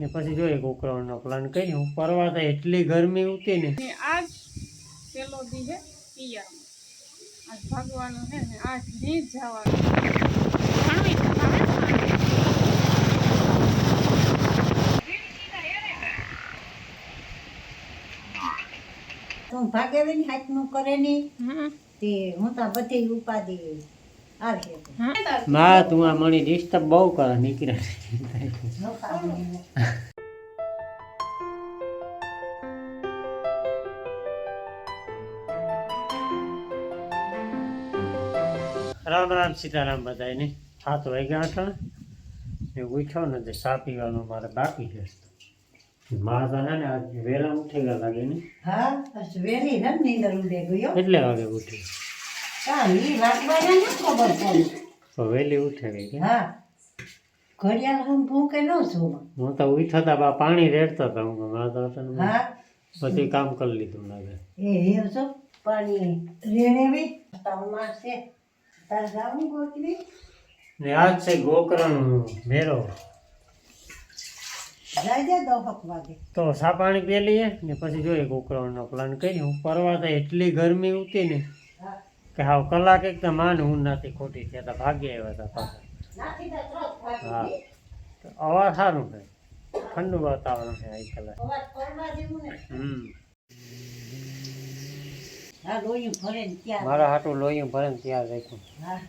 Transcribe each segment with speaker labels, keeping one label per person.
Speaker 1: ને પછી જોઈએ કોકરાનો પ્લાન કરી હું પરવા તો એટલી ગરમી ઉતી ને.
Speaker 2: ને આજ પેલો દી હે આજ ભાગવાનું હે ને આજ દી જવાનું. તો ને.
Speaker 3: તું ભાગેવીને હાથનું કરે નહીં. તે હું તો બધી ઉપાધિ.
Speaker 1: માં તું આ મણી ડિસ્ટર્બ બહુ કરે નીકળે. રામ રામ સીતારામ બધાને સાત વાગ્યા હતા. ને ઉઠ્યો ને તે સા પીવાનું મારે બાકી છે. મારા તો ને આજ વહેલા ઉઠી ગયા લાગે ને.
Speaker 3: હા વેલી ને નીંદર ઉડે ગયો.
Speaker 1: એટલે વાગે ઉઠી વહેલી ઉઠે કે?
Speaker 3: હા. ઘડિયાળ હું ભૂકે ન છું
Speaker 1: હું તો ઉઠ્યો તા બા પાણી રેડતો હતો હું હતો
Speaker 3: હા
Speaker 1: પછી કામ કરી લીધું લાગે
Speaker 3: એ હેવ છો પાણી તાવમાં છે. તાર જાવું ગોતવી?
Speaker 1: ને આજ છે ગોકરણ મેરો તો સા પાણી પી લઈએ ને પછી જોઈએ ગોકરણનો પ્લાન કરી હું પરવા તો એટલી ગરમી ઉતી ને. કે હાવ કલાક એક તો માન હું નથી ખોટી છે તો ભાગ્ય આવ્યા હતા પાછા હા અવાજ સારું છે ઠંડુ વાતાવરણ છે આ કલાક
Speaker 3: ને
Speaker 1: હમ
Speaker 3: હા ને
Speaker 1: મારા હાટું લોહીયું ભરે ને ત્યાં રાખ્યું
Speaker 3: હા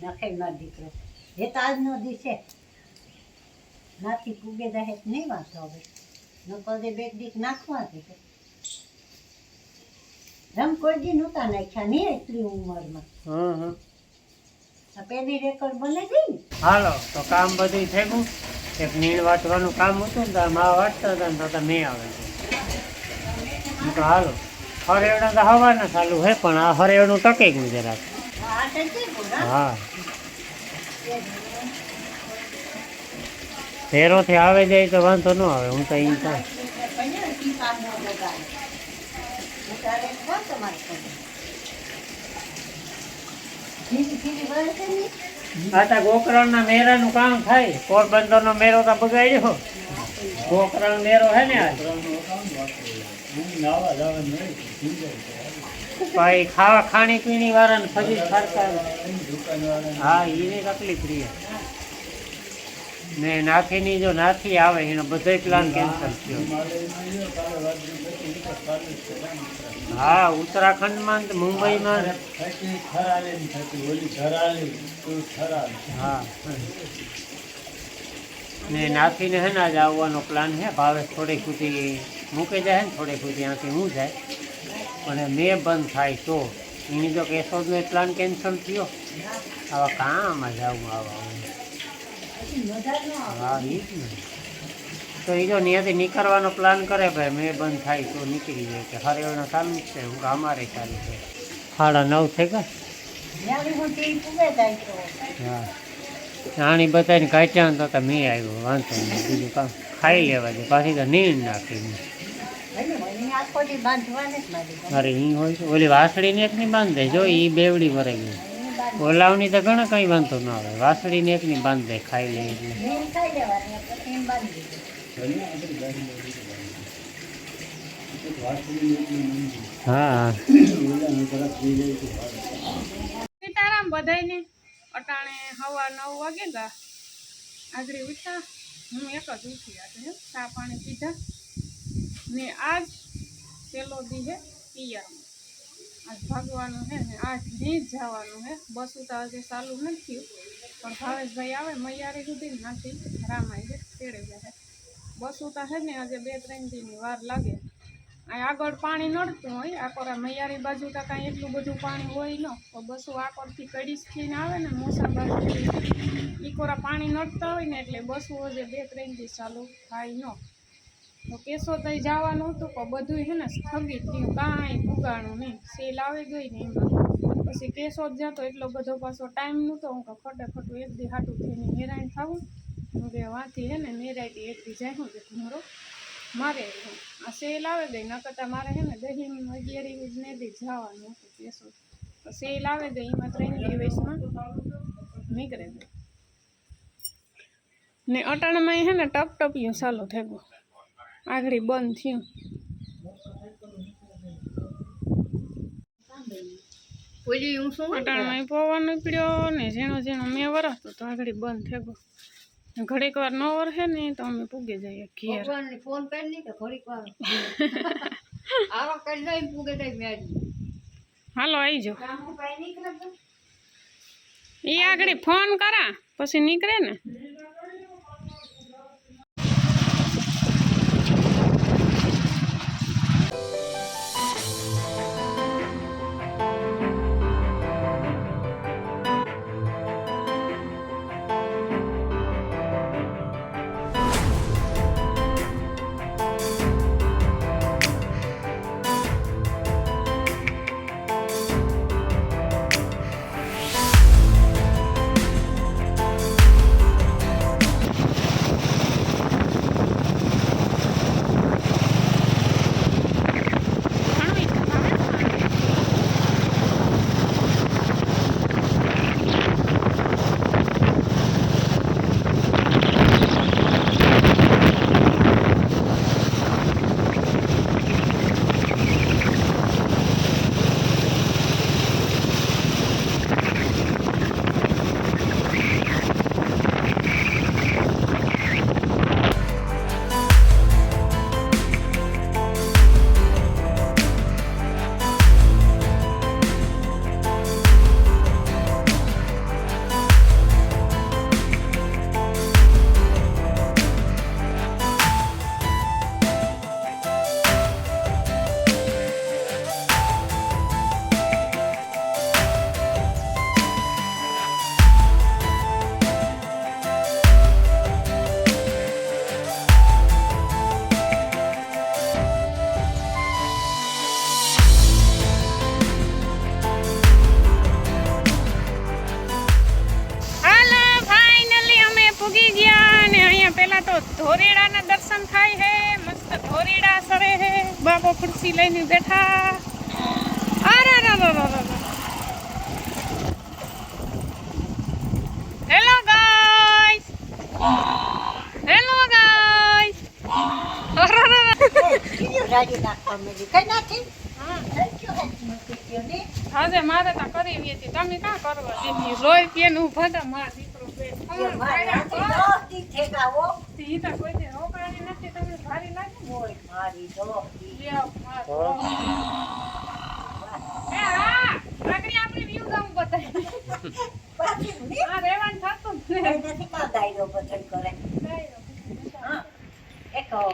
Speaker 3: નાખે માર દીકરો એ તો આજનો દિવસે નાથી પૂગે જાય નહીં વાંચો હવે નકર બે દીક નાખવા દે રમ કોઈ દી નહોતા નાખ્યા નહીં એટલી ઉંમરમાં.
Speaker 1: હં હં
Speaker 3: પેલી રેકોર્ડ બને ગઈ.
Speaker 1: હાલો તો કામ બધું થઈ ગયું એક નીણ વાટવાનું કામ હતું ને તો મા વાટતા હતા ને તો મેં આવે છે. તો હાલો હરેવડા તો હવાના ચાલુ હે પણ આ હરેવડું ટકે ગયું જરાક. હા ફેરોથી આવે જાય તો વાંધો ન આવે હું તો અહીં તો આટા ગોકરણના મેરાનું કામ થાય. પોરબંદરનો મેરો તો બગાડ્યો. ગોકરણ મેરો હે ને આજ? ભાઈ ખાવા ખાણી પીણી વાળાને ફરી ફરતા હા એને તકલીફ રહી ને નાથીની જો નાથી આવે, એનો બધો પ્લાન કેન્સલ થયો. હા, ઉત્તરાખંડમાં મુંબઈમાં હા. ને નાથીને હે ને આજે આવવાનો પ્લાન છે ભાવે થોડીક સુધી મૂકે જાય ને, થોડીક સુધી ત્યાંથી હું જાય. અને મેં બંધ થાય તો. એની તો કેશોદનો પ્લાન કેન્સલ થયો. આવા કામ જ આવું આવા. તો એ જો ત્યાંથી નીકળવાનો પ્લાન કરે ભાઈ, મેં બંધ થાય તો નીકળી જાય કે હરે એનો ચાલુ છે, હું અમારે ચાલુ છે. સાડા નવ થઈ ગયા? હા. આણી બધાને કાઢ્યા ને તો તો મેં આવ્યો, વાંધો નહીં. બીજું કામ ખાઈ લેવા દે, પાછી તો નીંદ નાખી અરે એ હોય ઓલી વાસળીને એકની બાંધે, જો એ બેવડી ભરાઈ ગઈ. ઓલાવની તો ઘણા કંઈ વાંધો ના આવે. વાસળીને એકની બાંધે ખાઈ લે એટલે. હા.
Speaker 2: સીતારામ બધાયને? અટાણે હવા નવ વાગે ગા. આગળ ઉઠ્યા. હું એક જ ઉઠી આજે. ચા પાણી પીધા. ને આજ પેલો દી હે આજ ભાગવાનું છે ને, આજ દી જવાનું હે. બસ તો આજે ચાલુ નથી થયું. પણ ભાવેશભાઈ આવે મૈયારી સુધી નાખી. રામાય છે તેડે જશે બસ ઉતા છે ને, આજે બે ત્રણ દીની વાર લાગે. અહીં આગળ પાણી નડતું હોય આકોરા મૈયારી બાજુ તો કાંઈ એટલું બધું પાણી હોય ન. તો બસો આકોરથી કડી થઈને આવે ને, મોસા બાજુ. ઈકોરા પાણી નડતા હોય ને, એટલે બસો જે બે ત્રણ દિવસ ચાલુ થાય ન. તો કેસો તઈ જવાનું હતું, પણ બધું છે ને સ્થગિત થયું. કાંઈ પુગાણું નહીં. સેલ આવી ગઈ ને એમાં. પછી કેસો જ જતો, એટલો બધો પાછો ટાઈમ નહોતો. હું કે ખોટે એક દી હાટું થઈને હેરાન થવું. હું કે વાંથી હે ને મેરાઈથી એક દી જાય. હું કે ઘૂમરો મારે આ સેલ આવે ગઈ કરતાં મારે હે ને દહીં અગિયારી ને દી જવાનું હતું કેસો સેલ આવે ગઈ, એમાં ત્રણ દિવસમાં નીકળે ગઈ ને અટાણમાં હે ને ટપ ટપિયું ચાલુ થઈ ગયું. આગળ બંધ થયું.
Speaker 3: ઓલી હું શું
Speaker 2: અટાણામાં પવન ઉપડ્યો ને ઝીણો ઝીણો મેં વરસતો તો આગળ બંધ થઈ ગયો ઘડીક વાર ન વરસે ને તો અમે પૂગે જઈએ ઘેર.
Speaker 3: ફોન કરી નહીં કે ઘડીક વાર. આવો કરી લઈને પૂગે જાય
Speaker 2: હાલો આવી
Speaker 3: તો?
Speaker 2: એ આગળ ફોન કરા પછી નીકળે ને? ધોરેડાના દર્શન થાય હે, મસ્ત ધોરેડા સરે હે, બાબો ખુરશી લઈને બેઠા. હેલો ગાઈસ હેલો ગાઈસ અરે રે રે
Speaker 3: બીજું રાજી નાખવા મેલી કઈ નાખી
Speaker 2: હા
Speaker 3: થઈ ગયો હે મૂકી ગયો ને
Speaker 2: આજે મારે તો કરી તમે કાં કરવા? દીધી રોય પીને ઊભા હતા મારા દીકરો બે
Speaker 3: એ મારે આથી દસ દી થેગા હો
Speaker 2: ઈ તો કોઈ દી રોકાણી નથી તમને ભારી લાગે ને?
Speaker 3: ઊભા મારી
Speaker 2: આ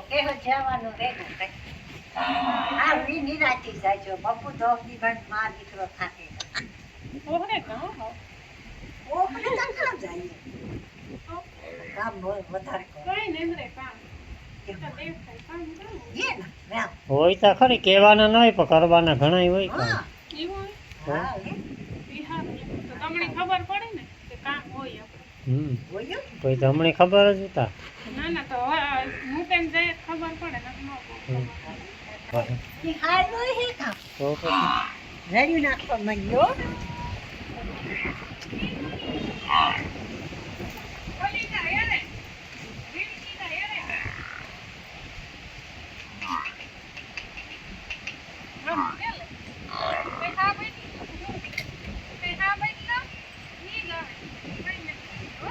Speaker 3: કેહ જવાનું હા. વી નિરાતી જાજો બપુ દસ દી માં દીકરો થાકે
Speaker 2: ઓહરે કાં
Speaker 3: તો જાય. કામ વધારે કરે
Speaker 2: નહીં રે કામ.
Speaker 1: હોય તો ખરી કહેવાના ન હોય પણ કરવાના ઘણા હોય કામ
Speaker 3: હા.
Speaker 2: એવું હોય?
Speaker 3: હા. એ.
Speaker 2: બિહાર એવું. તો તમને ખબર પડે ને કે કામ હોય આપણે.
Speaker 1: હમ.
Speaker 3: બોલ્યો
Speaker 1: કોઈ તો હમણાં ખબર જ હતા.
Speaker 2: ના ના તો હવે હું કેમ. જઈએ તો ખબર પડે ને ન
Speaker 1: હમ.
Speaker 2: ખબર.
Speaker 3: એ હાલ હોય હે કામ
Speaker 1: તો પછી
Speaker 3: રેડી નાખવા માંડ્યો
Speaker 2: ઓલી જા, હેરે. રીંગણી જા, હેરે. આમ, ચાલે. કઈ હા બેઠી? કઈ હા બેઠી લો? ની ગમે. કઈ નથી. હો?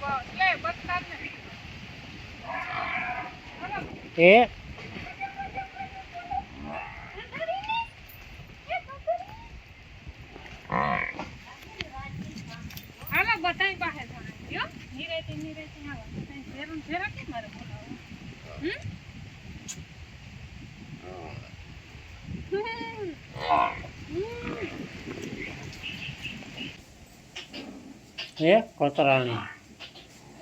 Speaker 2: બસ, લે, બસ તાર ને. બરાબર.
Speaker 1: એ
Speaker 2: હાલો બધાય પાસે જણાવી હો નિરેતે નિરેતે હાલો બધાય ઝેરું ઝેરા કેમ મારે બોલાવવા હમ?
Speaker 1: એ કોતરાણી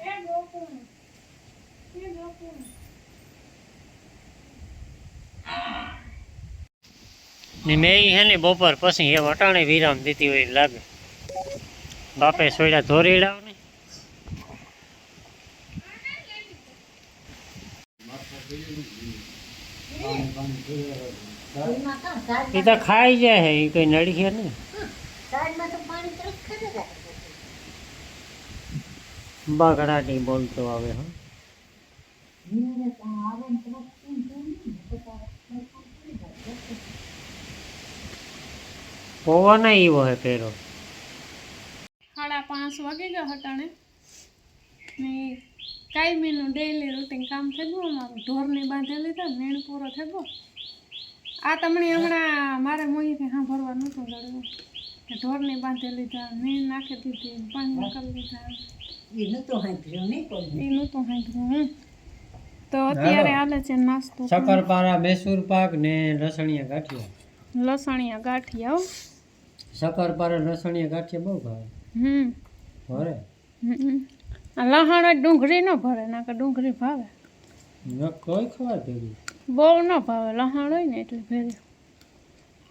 Speaker 2: એ ગોકુળ એ ગોકુળ
Speaker 1: ને મેં ઈ હે ને, બપોર પછી એ વટાણે વિરામ દીધી હોય એવું લાગે. બાપે સોયડા ધોરીડાવ ને
Speaker 3: એમાં કામ સાઈડ
Speaker 1: એ તો ખાઈ જાય હે એ કઈ નડી છે ને
Speaker 3: સાઈડમાં તો પાણી તરફ ખરે રાખે
Speaker 1: બગડા નહીં બોલતો આવે હો
Speaker 3: નીરે તો આવે ને તરત કેમ કેમ નહીં? બધા
Speaker 1: પવન એવો હે પેરો
Speaker 2: સાડા પાંચ વાગી ગયા હટાણે. ને કાયમીનું ડેઈલી રૂટીન કામ થઈ ગયું અમારું. ઢોરને બાંધી લીધા નેણ પૂરો થઈ ગયો. આ તમને હમણાં મારે મોહીથી હા ભરવા નહોતું ગળ્યું કે ઢોરને બાંધી લીધા નીણ નાખી દીધી પાણી કરી લીધા.
Speaker 3: એ નહોતું સાંભળ્યું નહીં
Speaker 2: એ નહોતું સાંભળ્યું તો અત્યારે હાલે. છે નાસ્તો.
Speaker 1: શક્કરપારા મૈસૂર પાક ને લસણિયા ગાંઠિયા.
Speaker 2: લસણિયા ગાંઠિયા હો
Speaker 1: શક્કરપારા લસણિયા ગાંઠિયા બહુ ભાવે.
Speaker 2: હમ.
Speaker 1: ભરે?
Speaker 2: હમ. આ લહાણ જ ડુંગળી ન ભરે ના કે ડુંગળી ભાવે.
Speaker 1: ન કોઈ ખબર ભેગી
Speaker 2: બહુ ન ભાવે લહાણ હોય ને એટલે ભેરી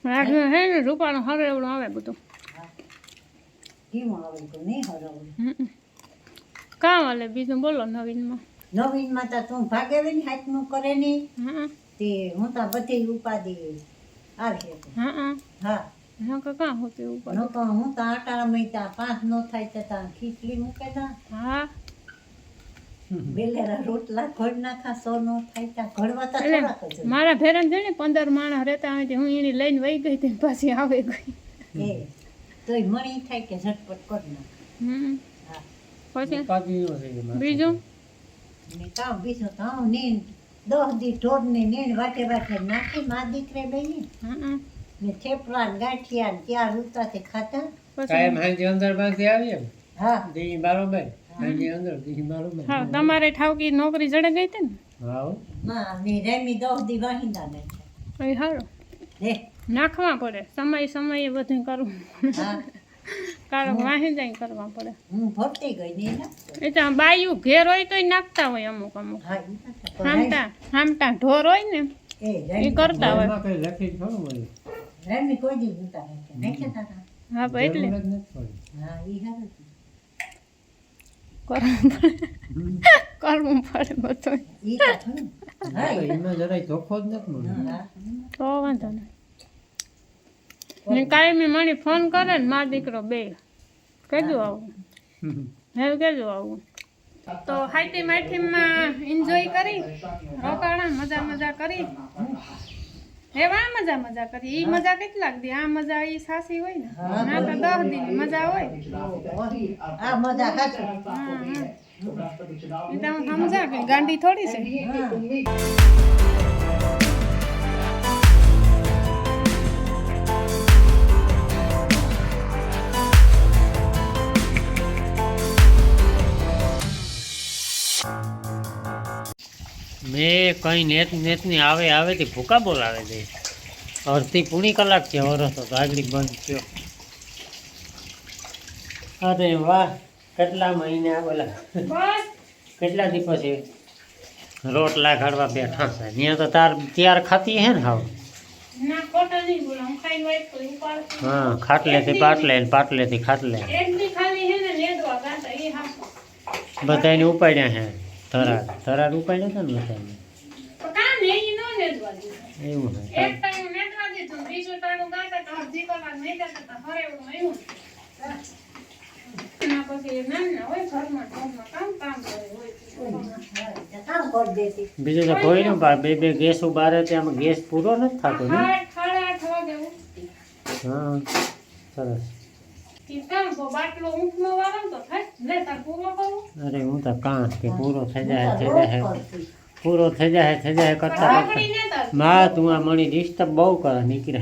Speaker 2: રાખ્યું હે ને રૂપાનો હરે એવડું આવે બધું. કામ હાલે બીજું બોલો નવીનમાં?
Speaker 3: નવીનમાં તો તું ભાગે ને હાથનું કરે નહીં.
Speaker 2: હા
Speaker 3: તે હું તો બધી ઉપાધિ આવી
Speaker 2: હા હા.
Speaker 3: હા
Speaker 2: હા કાં હોતું એવું બધું
Speaker 3: નકર હું તો આટા મહિતા પાંચ નો થાય તો ત્યાં ખીચડી મૂકે તા
Speaker 2: હા.
Speaker 3: બેલેરા રોટલા ઘડ નાખા સો નો થાય ત્યાં ઘડવા તો થોડાક જ
Speaker 2: મારા ભેરન છે ને પંદર માણસ રહેતા હોય હું એને લઈને વહી ગઈ હતી પાછી આવે ગઈ.
Speaker 3: એ તોય મણી થાય કે ઝટપટ કરી નાખ.
Speaker 2: હમ. પછી? બીજું?
Speaker 3: ને કામ બીજું તો હું નીણ દસ દી ઢોર ને નીંદ વાટે વાટે નાખી મા દીકરે બેની
Speaker 2: હા હા
Speaker 3: ને થેપલા ને ગાંઠિયા ને ત્યાં ઉતાથી ખાતા
Speaker 1: કાયમ હાંજે અંદર બાંધી આવીએ
Speaker 3: હા.
Speaker 1: દી બારોબાર હાંજે અંદર દી બારોબાર
Speaker 2: હા તમારે ઠાવકી નોકરી જડે ગઈ હતી ને?
Speaker 1: હા હા
Speaker 3: ને રેમી દસ દી વાહિંદા ને.
Speaker 2: એ સારું
Speaker 3: હે
Speaker 2: નાખવા પડે. સમય સમયે બધું કરવું
Speaker 3: હા.
Speaker 2: કારણ વાહી જાય કરવા પડે.
Speaker 3: હું ભરતી ગઈ ને
Speaker 2: એ તો બાયું ઘેર હોય તોય નાખતા હોય અમુક અમુક.
Speaker 3: હા ઈ નાખતા. પણ
Speaker 2: હામટા હામટા ઢોર હોય ને
Speaker 3: એ
Speaker 2: કરતા હોય.
Speaker 1: લખી થોડું મળ્યું
Speaker 3: રેમી કોઈ દી ઉતા નાખે નાખ્યા તા
Speaker 2: હા ભાઈ એટલે.
Speaker 1: જરૂર જ નથી પડી.
Speaker 3: હા ઈ હારું
Speaker 2: કરવું પડે. બધું
Speaker 3: ઈ હા
Speaker 1: એમાં જરાય ધોખો જ નથી મળ્યો.
Speaker 2: તો વાંધો નહીં. ને કાયમી મણી ફોન કરે ને મા દીકરો બે. કહેજો આવું. હે કહેજો આવું. તો હાઈટી માઠીમાં એન્જોય કરી. રોકાણા મજા મજા કરી. એવા મજા મજા કરી. ઈ મજા કેટલાક લાગતી? આ મજા ઈ સાસી હોય ને? ના તો દસ દિન મજા હોય.
Speaker 3: આ મજા હાચું.
Speaker 2: હા હા. ઈ તો સમજા કે ગાંડી થોડી છે.
Speaker 1: કઈ નેત નેતની આવે આવે તે ભૂકા બોલાવે છે. અડધી પૂણી કલાક છે વરસ તો ગાગડી બંધ થયો. અરે વાહ કેટલા મહિના બોલા
Speaker 2: બસ.
Speaker 1: કેટલા દી પછી રોટલા કાઢવા બેઠા છે? ત્યાં તો તાર ત્યાર ખાતી હે ને હાવ?
Speaker 2: ના ખોટા નહીં બોલા હું ખાઈને વાઈટ કરી ઉપાડતી
Speaker 1: હા ખાટલેથી પાટલે ને પાટલેથી ખાટલે.
Speaker 2: એક દી ખાલી હે ને નેદવા ગાતા એ હા.
Speaker 1: બધાને ઉપાડ્યા હે? ધરાર ધરાર ઉપાડ્યા હતા ને બધાને
Speaker 2: તો કાં ને ઈ નો નેદવા દીધા
Speaker 1: એવું હે
Speaker 2: એક ટાઈમ નેદવા દીધું બીજું ટાણું ગાતા તો અડધી કલાક નહીં ગાતા તો હરે એવું આવ્યું ના પછી નામ ના હોય ઘરમાં ઘરમાં કામ કામ કરે હોય.
Speaker 3: હા, તો કામ કરી દેતી.
Speaker 1: બીજું તો કોઈ ને બે બે ગેસ ઉબારે ત્યાં ગેસ પૂરો નથી થતો ને?
Speaker 2: આઠ સાડા આઠ વાગે ઉઠતી
Speaker 1: હા સરસ.
Speaker 2: ઈ કામ તો બાટલો ઊંઘનો વાળો ને તો થાય લે તાર પૂરો કરું.
Speaker 1: અરે હું તો કાં કે પૂરો થઈ જાય થઈ
Speaker 3: રોજ
Speaker 1: જાય.
Speaker 3: કરતી.
Speaker 1: પૂરો થઈ જાય થઈ જાય કરતા કરતા. માં તું. આ મણી ડિસ્ટર્બ બહુ કરે નીકળે.